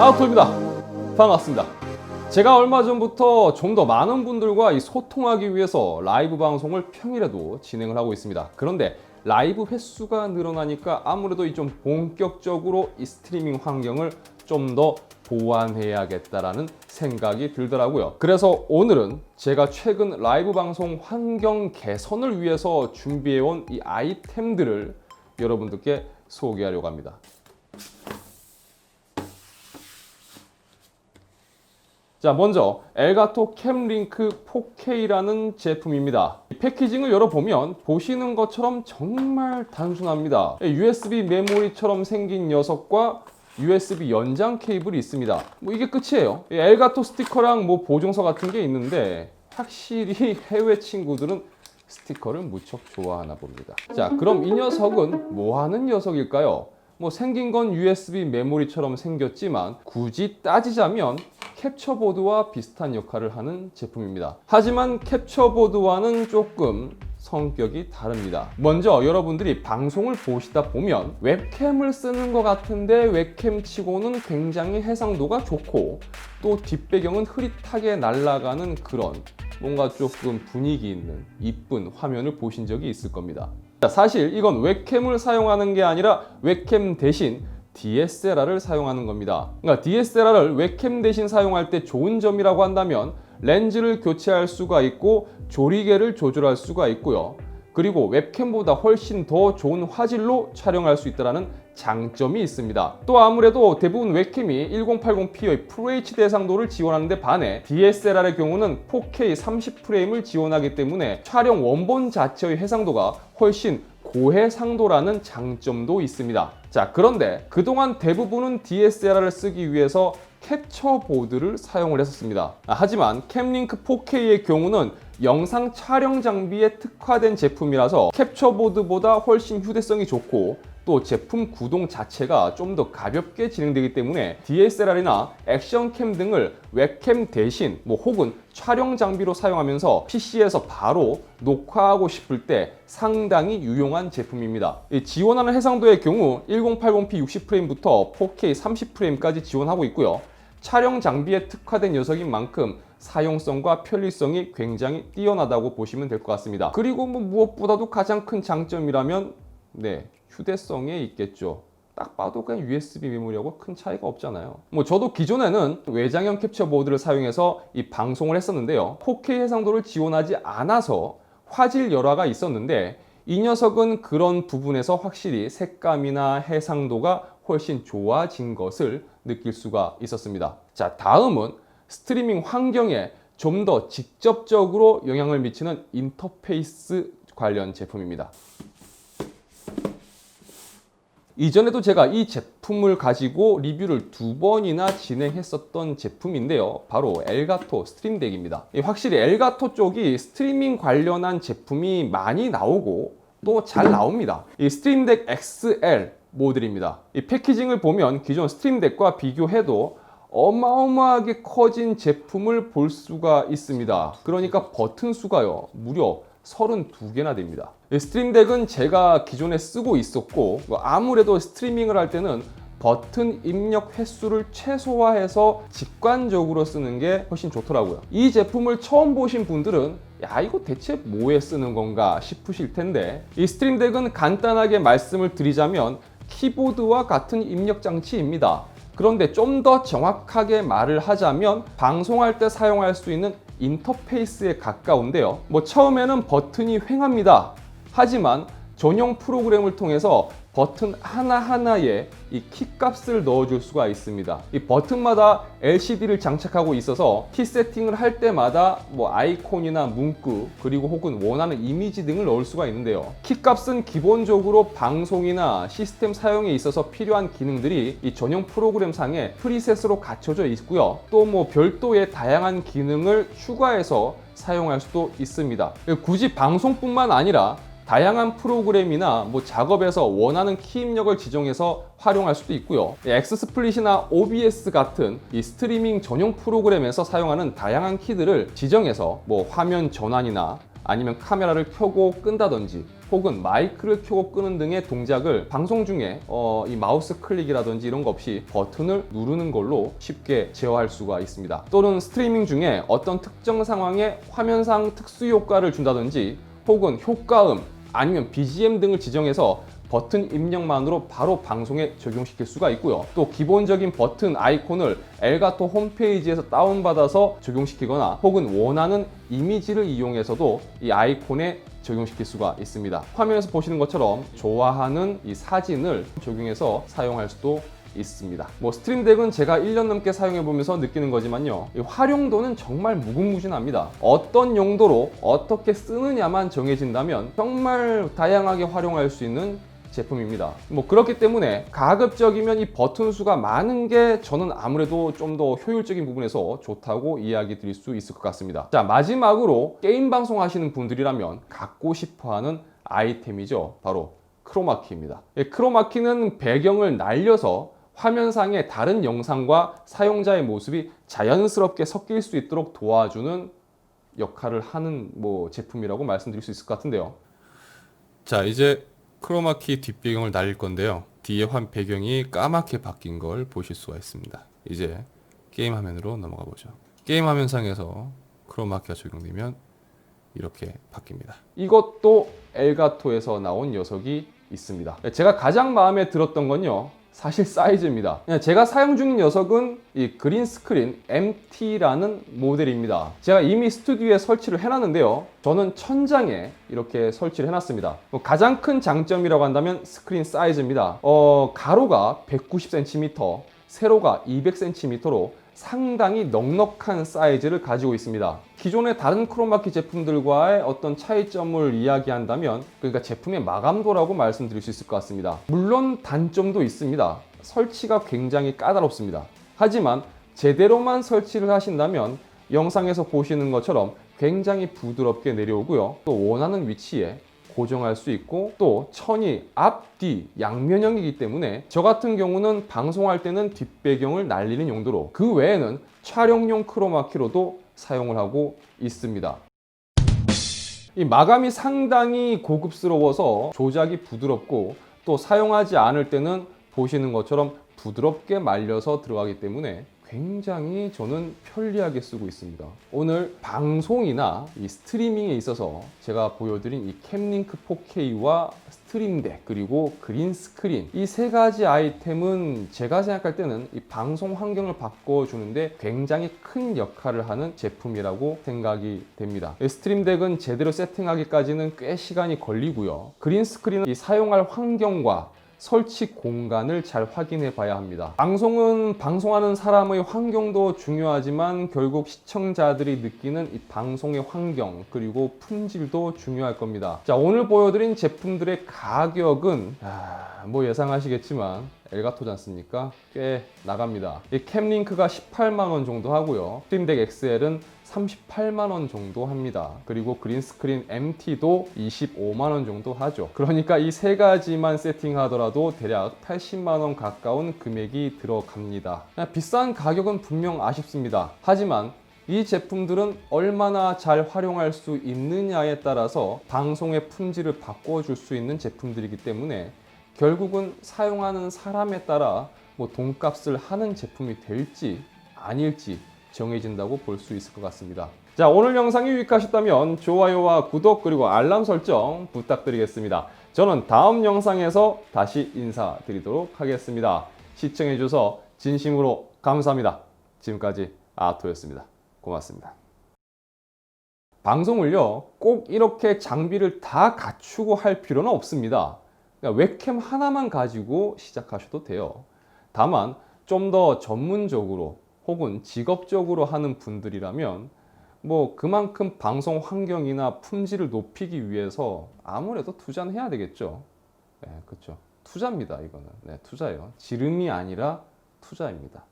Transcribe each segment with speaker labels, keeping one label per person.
Speaker 1: 아토입니다. 반갑습니다. 제가 얼마 전부터 좀 더 많은 분들과 이 소통하기 위해서 라이브 방송을 평일에도 진행을 하고 있습니다. 그런데 라이브 횟수가 늘어나니까 아무래도 이 좀 본격적으로 이 스트리밍 환경을 좀 더 보완해야겠다라는 생각이 들더라고요. 그래서 오늘은 제가 최근 라이브 방송 환경 개선을 위해서 준비해온 이 아이템들을 여러분들께 소개하려고 합니다. 자, 먼저 엘가토 캠링크 4K라는 제품입니다. 이 패키징을 열어보면 보시는 것처럼 정말 단순합니다. USB 메모리처럼 생긴 녀석과 USB 연장 케이블이 있습니다. 뭐 이게 끝이에요. 이 엘가토 스티커랑 뭐 보증서 같은 게 있는데 확실히 해외 친구들은 스티커를 무척 좋아하나 봅니다. 자, 그럼 이 녀석은 뭐 하는 녀석일까요? 뭐 생긴 건 USB 메모리처럼 생겼지만 굳이 따지자면 캡처보드와 비슷한 역할을 하는 제품입니다. 하지만 캡처보드와는 조금 성격이 다릅니다. 먼저 여러분들이 방송을 보시다 보면 웹캠을 쓰는 것 같은데 웹캠 치고는 굉장히 해상도가 좋고 또 뒷배경은 흐릿하게 날아가는 그런 뭔가 조금 분위기 있는 이쁜 화면을 보신 적이 있을 겁니다. 자, 사실 이건 웹캠을 사용하는 게 아니라 웹캠 대신 DSLR을 사용하는 겁니다. 그러니까 DSLR을 웹캠 대신 사용할 때 좋은 점이라고 한다면 렌즈를 교체할 수가 있고 조리개를 조절할 수가 있고요. 그리고 웹캠보다 훨씬 더 좋은 화질로 촬영할 수 있다는 장점이 있습니다. 또 아무래도 대부분 웹캠이 1080p의 FHD 해상도를 지원하는데 반해 DSLR의 경우는 4K 30프레임을 지원하기 때문에 촬영 원본 자체의 해상도가 훨씬 고해상도라는 장점도 있습니다. 자, 그런데 그동안 대부분은 DSLR을 쓰기 위해서 캡처 보드를 사용을 했었습니다. 아, 하지만 캠링크 4K의 경우는 영상 촬영 장비에 특화된 제품이라서 캡처 보드보다 훨씬 휴대성이 좋고 또 제품 구동 자체가 좀 더 가볍게 진행되기 때문에 DSLR이나 액션캠 등을 웹캠 대신 뭐 혹은 촬영 장비로 사용하면서 PC에서 바로 녹화하고 싶을 때 상당히 유용한 제품입니다. 이 지원하는 해상도의 경우 1080p 60프레임부터 4K 30프레임까지 지원하고 있고요. 촬영 장비에 특화된 녀석인 만큼 사용성과 편리성이 굉장히 뛰어나다고 보시면 될 것 같습니다. 그리고 뭐 무엇보다도 가장 큰 장점이라면 네 휴대성에 있겠죠. 딱 봐도 그냥 USB 메모리하고 큰 차이가 없잖아요. 뭐 저도 기존에는 외장형 캡처 보드를 사용해서 이 방송을 했었는데요. 4K 해상도를 지원하지 않아서 화질 열화가 있었는데 이 녀석은 그런 부분에서 확실히 색감이나 해상도가 훨씬 좋아진 것을 느낄 수가 있었습니다. 자, 다음은 스트리밍 환경에 좀 더 직접적으로 영향을 미치는 인터페이스 관련 제품입니다. 이전에도 제가 이 제품을 가지고 리뷰를 두 번이나 진행했었던 제품인데요. 바로 엘가토 스트림덱입니다. 이 확실히 엘가토 쪽이 스트리밍 관련한 제품이 많이 나오고 또 잘 나옵니다. 이 스트림덱 XL 모델입니다. 이 패키징을 보면 기존 스트림덱과 비교해도 어마어마하게 커진 제품을 볼 수가 있습니다. 그러니까 버튼 수가요. 무려 32개나 됩니다. 이 스트림덱은 제가 기존에 쓰고 있었고 아무래도 스트리밍을 할 때는 버튼 입력 횟수를 최소화해서 직관적으로 쓰는 게 훨씬 좋더라고요. 이 제품을 처음 보신 분들은 야 이거 대체 뭐에 쓰는 건가 싶으실 텐데 이 스트림덱은 간단하게 말씀을 드리자면 키보드와 같은 입력 장치입니다. 그런데 좀 더 정확하게 말을 하자면 방송할 때 사용할 수 있는 인터페이스에 가까운데요. 뭐 처음에는 버튼이 횡합니다. 하지만 전용 프로그램을 통해서 버튼 하나하나에 이 키 값을 넣어줄 수가 있습니다. 이 버튼마다 LCD를 장착하고 있어서 키 세팅을 할 때마다 뭐 아이콘이나 문구 그리고 혹은 원하는 이미지 등을 넣을 수가 있는데요. 키 값은 기본적으로 방송이나 시스템 사용에 있어서 필요한 기능들이 이 전용 프로그램 상에 프리셋으로 갖춰져 있고요. 또 뭐 별도의 다양한 기능을 추가해서 사용할 수도 있습니다. 굳이 방송뿐만 아니라 다양한 프로그램이나 뭐 작업에서 원하는 키 입력을 지정해서 활용할 수도 있고요. 엑스스플릿이나 OBS 같은 이 스트리밍 전용 프로그램에서 사용하는 다양한 키들을 지정해서 뭐 화면 전환이나 아니면 카메라를 켜고 끈다든지 혹은 마이크를 켜고 끄는 등의 동작을 방송 중에 어, 이 마우스 클릭이라든지 이런 거 없이 버튼을 누르는 걸로 쉽게 제어할 수가 있습니다. 또는 스트리밍 중에 어떤 특정 상황에 화면상 특수 효과를 준다든지 혹은 효과음 아니면 BGM 등을 지정해서 버튼 입력만으로 바로 방송에 적용시킬 수가 있고요. 또 기본적인 버튼 아이콘을 엘가토 홈페이지에서 다운받아서 적용시키거나 혹은 원하는 이미지를 이용해서도 이 아이콘에 적용시킬 수가 있습니다. 화면에서 보시는 것처럼 좋아하는 이 사진을 적용해서 사용할 수도 있습니다. 뭐 스트림덱은 제가 1년 넘게 사용해 보면서 느끼는 거지만요. 이 활용도는 정말 무궁무진합니다. 어떤 용도로 어떻게 쓰느냐만 정해진다면 정말 다양하게 활용할 수 있는 제품입니다. 뭐 그렇기 때문에 가급적이면 이 버튼 수가 많은 게 저는 아무래도 좀 더 효율적인 부분에서 좋다고 이야기 드릴 수 있을 것 같습니다. 자, 마지막으로 게임 방송 하시는 분들이라면 갖고 싶어 하는 아이템이죠. 바로 크로마키입니다. 예, 크로마키는 배경을 날려서 화면상의 다른 영상과 사용자의 모습이 자연스럽게 섞일 수 있도록 도와주는 역할을 하는 뭐 제품이라고 말씀드릴 수 있을 것 같은데요.
Speaker 2: 자 이제 크로마키 뒷배경을 날릴 건데요. 뒤에 환 배경이 까맣게 바뀐 걸 보실 수가 있습니다. 이제 게임 화면으로 넘어가 보죠. 게임 화면상에서 크로마키가 적용되면 이렇게 바뀝니다.
Speaker 1: 이것도 엘가토에서 나온 녀석이 있습니다. 제가 가장 마음에 들었던 건요. 사실 사이즈입니다. 제가 사용 중인 녀석은 이 그린 스크린 MT라는 모델입니다. 제가 이미 스튜디오에 설치를 해놨는데요. 저는 천장에 이렇게 설치를 해놨습니다. 뭐 가장 큰 장점이라고 한다면 스크린 사이즈입니다. 어, 가로가 190cm, 세로가 200cm로 상당히 넉넉한 사이즈를 가지고 있습니다. 기존의 다른 크로마키 제품들과의 어떤 차이점을 이야기한다면 그러니까 제품의 마감도라고 말씀드릴 수 있을 것 같습니다. 물론 단점도 있습니다. 설치가 굉장히 까다롭습니다. 하지만 제대로만 설치를 하신다면 영상에서 보시는 것처럼 굉장히 부드럽게 내려오고요. 또 원하는 위치에 고정할 수 있고 또 천이 앞, 뒤 양면형이기 때문에 저 같은 경우는 방송할 때는 뒷배경을 날리는 용도로 그 외에는 촬영용 크로마키로도 사용을 하고 있습니다. 이 마감이 상당히 고급스러워서 조작이 부드럽고 또 사용하지 않을 때는 보시는 것처럼 부드럽게 말려서 들어가기 때문에 굉장히 저는 편리하게 쓰고 있습니다. 오늘 방송이나 이 스트리밍에 있어서 제가 보여드린 이 캠링크 4K와 스트림덱 그리고 그린 스크린 이 세 가지 아이템은 제가 생각할 때는 이 방송 환경을 바꿔주는데 굉장히 큰 역할을 하는 제품이라고 생각이 됩니다. 이 스트림덱은 제대로 세팅하기까지는 꽤 시간이 걸리고요. 그린 스크린은 이 사용할 환경과 설치 공간을 잘 확인해 봐야 합니다. 방송은 방송하는 사람의 환경도 중요하지만 결국 시청자들이 느끼는 이 방송의 환경 그리고 품질도 중요할 겁니다. 자, 오늘 보여드린 제품들의 가격은 아, 뭐 예상하시겠지만 엘가토지 않습니까? 꽤 나갑니다. 이 캠링크가 18만 원 정도 하고요. 스트림덱 XL은 38만 원 정도 합니다. 그리고 그린스크린 MT도 25만 원 정도 하죠. 그러니까 이 세 가지만 세팅하더라도 대략 80만 원 가까운 금액이 들어갑니다. 비싼 가격은 분명 아쉽습니다. 하지만 이 제품들은 얼마나 잘 활용할 수 있느냐에 따라서 방송의 품질을 바꿔줄 수 있는 제품들이기 때문에 결국은 사용하는 사람에 따라 뭐 돈값을 하는 제품이 될지 아닐지 정해진다고 볼 수 있을 것 같습니다. 자, 오늘 영상이 유익하셨다면 좋아요와 구독 그리고 알람 설정 부탁드리겠습니다. 저는 다음 영상에서 다시 인사드리도록 하겠습니다. 시청해주셔서 진심으로 감사합니다. 지금까지 아토였습니다. 고맙습니다. 방송을요, 꼭 이렇게 장비를 다 갖추고 할 필요는 없습니다. 그러니까 웹캠 하나만 가지고 시작하셔도 돼요. 다만, 좀 더 전문적으로 혹은 직업적으로 하는 분들이라면 뭐 그만큼 방송 환경이나 품질을 높이기 위해서 아무래도 투자는 해야 되겠죠. 네, 그렇죠. 투자입니다. 이거는 네, 투자예요. 지름이 아니라 투자입니다.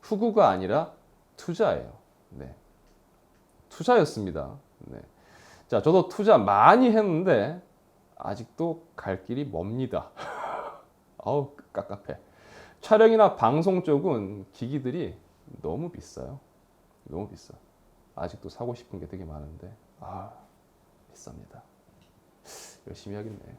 Speaker 1: 후구가 아니라 투자예요. 네, 투자였습니다. 네. 자, 저도 투자 많이 했는데 아직도 갈 길이 멉니다. 아우 깝깝해. 촬영이나 방송 쪽은 기기들이 너무 비싸요. 너무 비싸. 아직도 사고 싶은 게 되게 많은데 아 비쌉니다. 열심히 해야겠네.